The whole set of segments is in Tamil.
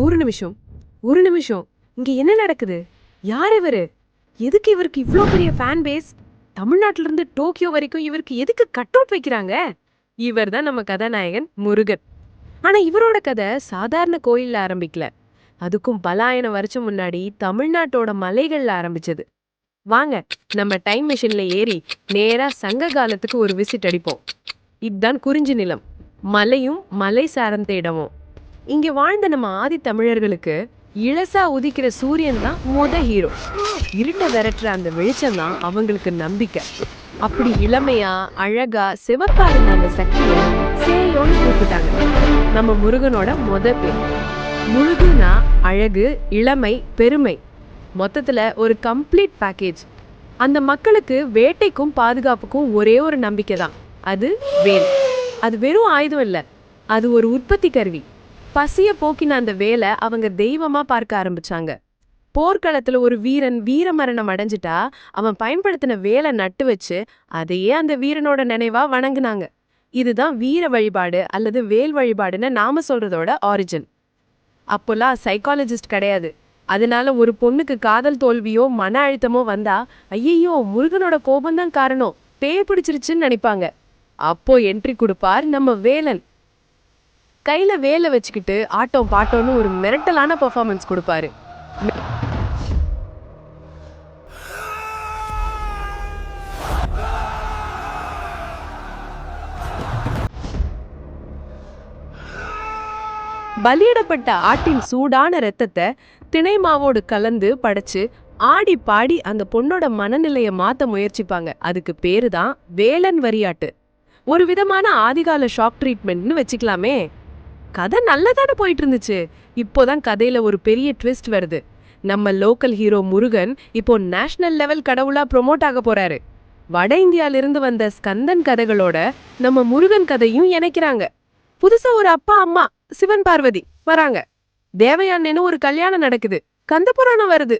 ஒரு நிமிஷம் ஒரு நிமிஷம். இங்க என்ன நடக்குது? யார் இவரு? எதுக்கு இவருக்கு இவ்ளோ பெரிய ஃபேன் பேஸ் தமிழ்நாட்டுல இருந்து டோக்கியோ வரைக்கும் இவருக்கு எதுக்கு கட் அவுட் வைக்கிறாங்க? இவர் தான் நம்ம கதாநாயகன் முருகன். ஆனா இவரோட கதை சாதாரண கோயில்ல ஆரம்பிக்கல. அதுக்கும் பலாயனம் வருஷம் முன்னாடி தமிழ்நாட்டோட மலைகள்ல ஆரம்பிச்சது. வாங்க நம்ம டைம் மிஷின்ல ஏறி நேரா சங்க காலத்துக்கு ஒரு விசிட் அடிப்போம். இதுதான் குறிஞ்சி நிலம். மலையும் மலை சார்ந்த இடமும். இங்கே வாழ்ந்த நம்ம ஆதி தமிழர்களுக்கு இளசா உதிக்கிற சூரியன் தான் முத ஹீரோ இருட்ட விரட்டுற அந்த வெளிச்சம் தான் அவங்களுக்கு நம்பிக்கை. அப்படி இளமையா அழகா சிவப்பா இருந்த அந்த சக்தியை சேயோன்னு கூப்பிட்டாங்க. நம்ம முருகனோட முத பேர். முழுகுனா அழகு இளமை பெருமை. மொத்தத்துல ஒரு கம்ப்ளீட் பேக்கேஜ் அந்த மக்களுக்கு வேட்டைக்கும் பாதுகாப்புக்கும் ஒரே ஒரு நம்பிக்கை தான். அது வேல். அது வெறும் ஆயுதம் இல்லை. அது ஒரு உற்பத்தி கருவி. பசிய போக்கின அந்த வேலை அவங்க தெய்வமா பார்க்க ஆரம்பிச்சாங்க. போர்க்களத்துல ஒரு வீரன் வீரமரணம் அடைஞ்சிட்டா அவன் பயன்படுத்தின வேலை நட்டு வச்சு அதையே அந்த வீரனோட நினைவா வணங்குனாங்க. இதுதான் வீர வழிபாடு அல்லது வேல் வழிபாடுன்னு நாம சொல்றதோட ஆரிஜின் அப்போல்லாம் சைக்காலஜிஸ்ட் கிடையாது. அதனால ஒரு பொண்ணுக்கு காதல் தோல்வியோ மன அழுத்தமோ வந்தா ஐயையோ முருகனோட கோபம்தான் காரணம். பேய் பிடிச்சிருச்சுன்னு நினைப்பாங்க. அப்போ என்ட்ரி கொடுப்பார் நம்ம வேலன். கையில் வேலை வச்சுக்கிட்டு ஆட்டம் பாட்டோன்னு ஒரு மிரட்டலான பெர்ஃபார்மன்ஸ் கொடுப்பாரு. பலியிடப்பட்ட ஆட்டின் சூடான ரத்தத்தை திணை மாவோடு கலந்து படைச்சு ஆடி பாடி அந்த பொண்ணோட மனநிலையை மாற்ற முயற்சிப்பாங்க. அதுக்கு பேரு தான் வேலன் வரியாட்டு. ஒரு விதமான ஆதிகால ஷாக் ட்ரீட்மெண்ட்னு வச்சுக்கலாமே. கதை நல்லதானே போயிட்டு இருந்துச்சு இப்போதான் கதையில ஒரு பெரிய ட்விஸ்ட் வருது. நம்ம லோக்கல் ஹீரோ முருகன் இப்போ நேஷனல் லெவல் கடவுளா ப்ரொமோட் ஆக போறாரு. வட இந்தியால இருந்து வந்த ஸ்கந்தன் கதைகளோட நம்ம முருகன் கதையும் இணைக்கிறாங்க. புதுசா ஒரு அப்பா அம்மா சிவன் பார்வதி வராங்க. தேவயானேன்னு ஒரு கல்யாணம் நடக்குது. கந்த புராணம் வருது.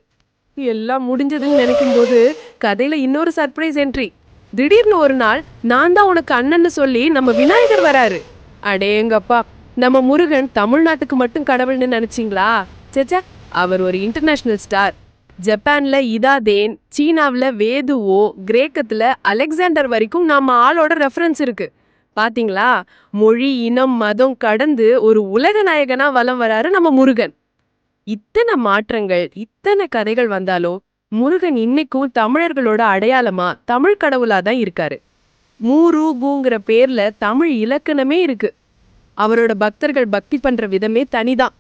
எல்லாம் முடிஞ்சதுன்னு நினைக்கும் போது கதையில இன்னொரு சர்ப்ரைஸ் என்ட்ரி திடீர்னு ஒரு நாள் நான் தான் உனக்கு அண்ணன்னு சொல்லி நம்ம விநாயகர் வராரு. அடேங்கப்பா. நம்ம முருகன் தமிழ்நாட்டுக்கு மட்டும் கடவுள்னு நினைச்சீங்களா? சேச்சா அவர் ஒரு இன்டர்நேஷனல் ஸ்டார் ஜப்பான்ல இதாதேன் சீனாவில் சீனாவுல வேதுவோ கிரேக்கத்துல அலெக்சாண்டர் வரைக்கும் நம்ம ஆளோட ரெஃபரன்ஸ் இருக்கு. பாத்தீங்களா? மொழி இனம் மதம் கடந்து ஒரு உலக நாயகனா வலம் வராரு நம்ம முருகன். இத்தனை மாற்றங்கள் இத்தனை கதைகள் வந்தாலும் முருகன் இன்னைக்கும் தமிழர்களோட அடையாளமா தமிழ் கடவுளா தான் இருக்காரு. மூரு பூங்கிற பேர்ல தமிழ் இலக்கணமே இருக்கு. அவரோட பக்தர்கள் பக்தி பண்ற விதமே தனிதான்.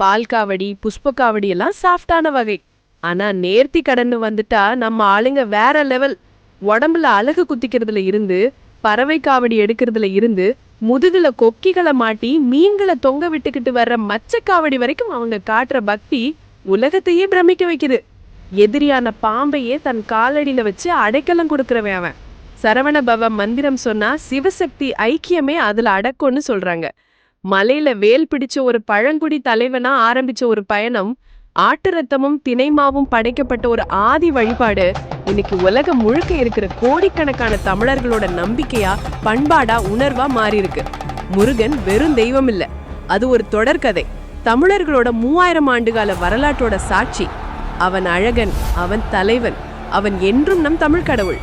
பால் காவடி புஷ்ப காவடி எல்லாம் சாஃப்டான வகை. ஆனா நேர்த்தி கடன்னு வந்துட்டா நம்ம ஆளுங்க வேற லெவல் உடம்புல அழகு குத்திக்கிறதுல இருந்து பறவை காவடி எடுக்கிறதுல இருந்து முதுகுல கொக்கிகளை மாட்டி மீன்களை தொங்க விட்டுக்கிட்டு வர்ற மச்சக்காவடி வரைக்கும் அவங்க காட்டுற பக்தி உலகத்தையே பிரமிக்க வைக்குது. எதிரியான பாம்பையே தன் காலடியில வச்சு அடைக்கலம் கொடுக்குறவன் அவன். சரவண பவ மந்திரம் சொன்னா சிவசக்தி ஐக்கியமே அதுல அடக்கும்னு சொல்றாங்க. மலையில வேல் பிடிச்ச ஒரு பழங்குடி தலைவனா ஆரம்பிச்ச ஒரு பயணம் ஆட்டு ரத்தமும் தினைமாவும் படைக்கப்பட்ட ஒரு ஆதி வழிபாடு இன்னைக்கு உலகம் முழுக்க இருக்கிற கோடிக்கணக்கான தமிழர்களோட நம்பிக்கையா பண்பாடா உணர்வா மாறி இருக்கு முருகன் வெறும் தெய்வம் இல்ல அது ஒரு தொடர்கதை தமிழர்களோட மூவாயிரம் ஆண்டுகால வரலாற்றோட சாட்சி அவன் அழகன் அவன் தலைவன் அவன் என்றும் நம் தமிழ் கடவுள்.